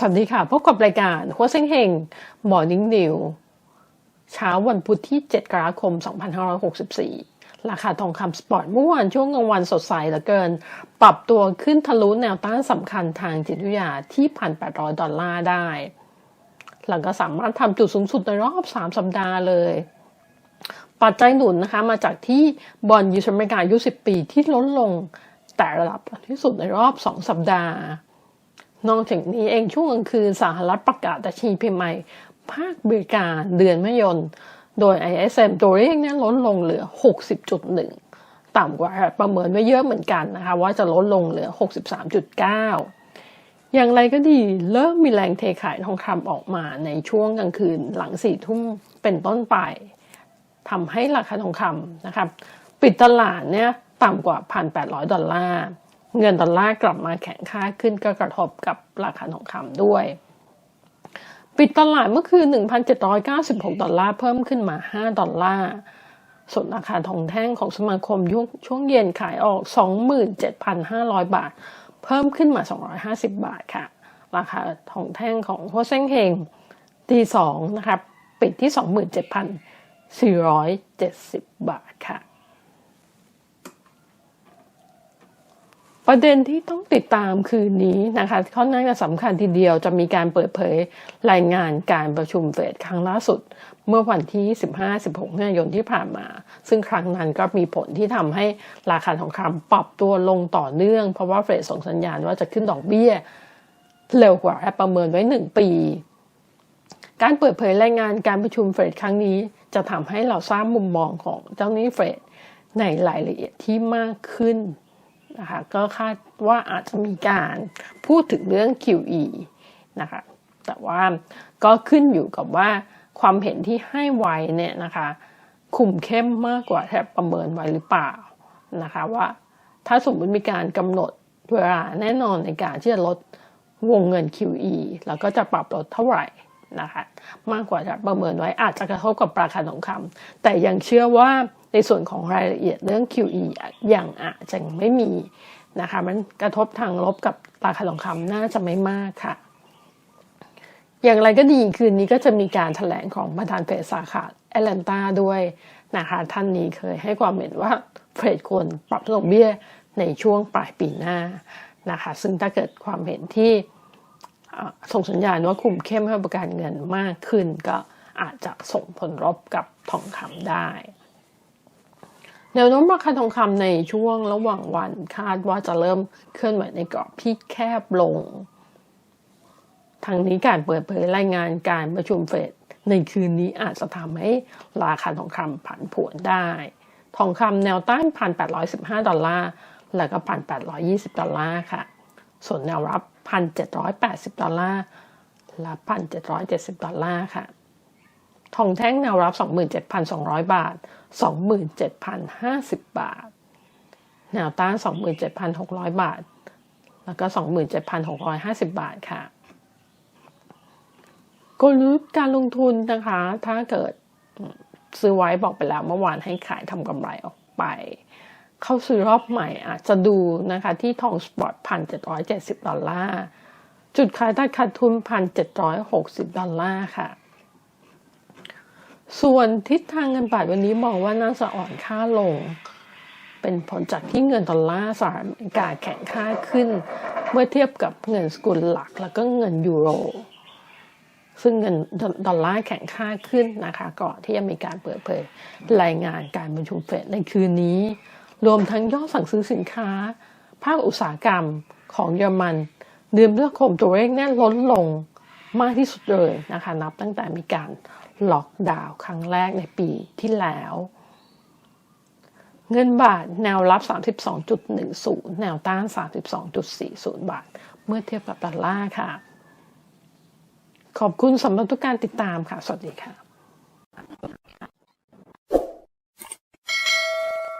สวัสดีค่ะ พบกับรายการหัวเซ็งเฮง Morning New เช้าวันพุธที่ 7 กรกฎาคม 2564 ราคาทองคำสปอร์ตเมื่อวานช่วงกลางวันสดใสเหลือเกิน ปรับตัวขึ้นทะลุแนวต้านสำคัญทางจิตวิทยาที่ 1,800 ดอลลาร์ได้ หลังก็สามารถทำจุดสูงสุดในรอบ 3 สัปดาห์เลย ปัจจัยหนุนนะคะมาจากที่บอลยูสอเมริกาอายุ10 ปีที่ลดลงแต่ระดับที่สุดในรอบ 2 สัปดาห์ นอกจากนี้เองช่วงกลางคืนสหรัฐประกาศดัชนีพิมพ์ใหม่ ภาคบริการเดือนมยน โดย ISM ตัวเลขนี้ลดลงเหลือ 60.1 ต่ำกว่าประเมินไว้เยอะเหมือนกันนะคะ ว่าจะลดลงเหลือ 63.9 อย่างไรก็ดีเริ่มมีแรงเทขายทองคำออกมาในช่วงกลางคืนหลังสี่ทุ่มเป็นต้นไปทำให้ราคาทองคำนะครับปิดตลาดเนี่ยต่ำกว่า 1,800 ดอลลาร์ เงินดอลลาร์กลับมาแข็งค่าขึ้นก็กระทบกับราคาทองคำด้วย ปิดตลาดเมื่อคืน 1,796 ดอลลาร์เพิ่มขึ้นมา 5 ดอลลาร์ส่วนราคาทองแท่งของสมาคมยุช่วงเย็นขายออก 27,500 บาท เพิ่มขึ้นมา 250 บาทค่ะ ราคาทองแท่งของโฮเซ้งเฮงตีสองนะครับ ปิดที่ 27,470 บาทค่ะ ประเด็นที่ต้องติดตามคืนนี้นะคะค่อนข้างจะสำคัญทีเดียวจะมีการเปิดเผยรายงานการประชุมเฟดครั้งล่าสุด เมื่อวันที่ 15-16กันยายนที่ผ่านมา ซึ่งครั้งนั้นก็มีผลที่ทำให้ราคาทองคำปรับตัวลงต่อเนื่อง เพราะว่าเฟดส่งสัญญาณว่าจะขึ้นดอกเบี้ย เร็วกว่าประเมินไว้หนึ่งปี การเปิดเผยรายงานการประชุมเฟดครั้งนี้ จะทำให้เราทราบมุมมองของเจ้าหนี้เฟดในรายละเอียดที่มากขึ้น นะคะก็คาดว่าอาจจะมีการพูดถึงเรื่อง QE นะคะแต่ว่าก็ขึ้นอยู่กับว่าความเห็นที่ให้ไว้เนี่ยนะคะคุมเข้มมากกว่าแทบประเมินไว้หรือเปล่านะคะว่าถ้าสมมติมีการกำหนดเวลาแน่นอนในการที่จะลดวงเงิน QE แล้วก็จะปรับลดเท่าไหร่นะคะมากกว่าจะประเมินไว้อาจจะกระทบกับราคาทองคำแต่ยังเชื่อว่า ในส่วนของรายละเอียดเรื่อง QE อย่างอาจจะไม่มีนะคะมันกระทบทางลบกับราคาทองคำน่าจะไม่มากค่ะ อย่างไรก็ดีคืนนี้ก็จะมีการถแถลงของประธานเฟดสาขาแอตแลนตาด้วยนะคะท่านนี้เคยให้ความเห็นว่าเฟดควรปรับดอกเบี้ยในช่วงปลายปีหน้านะคะซึ่งถ้าเกิดความเห็นที่ส่งสัญญาณว่าคุมเข้มให้ประกันเงินมากขึ้นก็อาจจะส่งผลลบกับทองคำได้ แนวโน้มราคาทองคำในช่วงระหว่างวันคาดว่าจะเริ่มเคลื่อนไหวในกรอบที่แคบลง ทางนี้การเปิดเผยรายงานการประชุมเฟดในคืนนี้อาจจะทำให้ราคาทองคำผันผวนได้ ทองคำแนวต้านพันแปดร้อยสิบห้าดอลลาร์ แล้วก็พันแปดร้อยยี่สิบดอลลาร์ค่ะ ส่วนแนวรับพันเจ็ดร้อยแปดสิบดอลลาร์และพันเจ็ดร้อยเจ็ดสิบดอลลาร์ค่ะ ทองแท่งแนวรับสองหมื่นเจ็ดพันสองร้อยบาท 27,050 บาท แนวต้าน 27,600 บาท แล้วก็ 27,650 บาทค่ะกลยุทธ์การลงทุนนะคะ ถ้าเกิดซื้อไว้บอกไปแล้วเมื่อวานให้ขายทำกำไรออกไป เข้าซื้อรอบใหม่อาจจะดูนะคะที่ทองสปอร์ตพันเจ็ดร้อยเจ็ดสิบดอลลาร์ จุดขายตัดขาดทุนพันเจ็ดร้อยหกสิบดอลลาร์ค่ะ ส่วนทิศทางเงินบาทวันนี้มองว่าน่าจะอ่อนค่าลง เป็นผลจากที่เงินดอลลาร์สหรัฐอเมริกาแข็งค่าขึ้น เมื่อเทียบกับเงินสกุลหลักแล้วก็เงินยูโร ซึ่งเงินดอลลาร์แข็งค่าขึ้นนะคะก่อนที่จะมีการเปิดเผยรายงานการประชุมเฟดในคืนนี้ รวมทั้งยอดสั่งซื้อสินค้า ภาคอุตสาหกรรมของเยอรมันเดือนพฤษภาคมตัวเลขแน่ลดลงมากที่สุดเลยนะคะนับตั้งแต่มีการ ล็อกดาวน์ครั้งแรกในปีที่แล้ว เงินบาทแนวรับ 32.10 แนวต้าน 32.40 บาท เมื่อเทียบกับดอลลาร์ค่ะ ขอบคุณสำหรับทุกการติดตามค่ะ สวัสดีค่ะ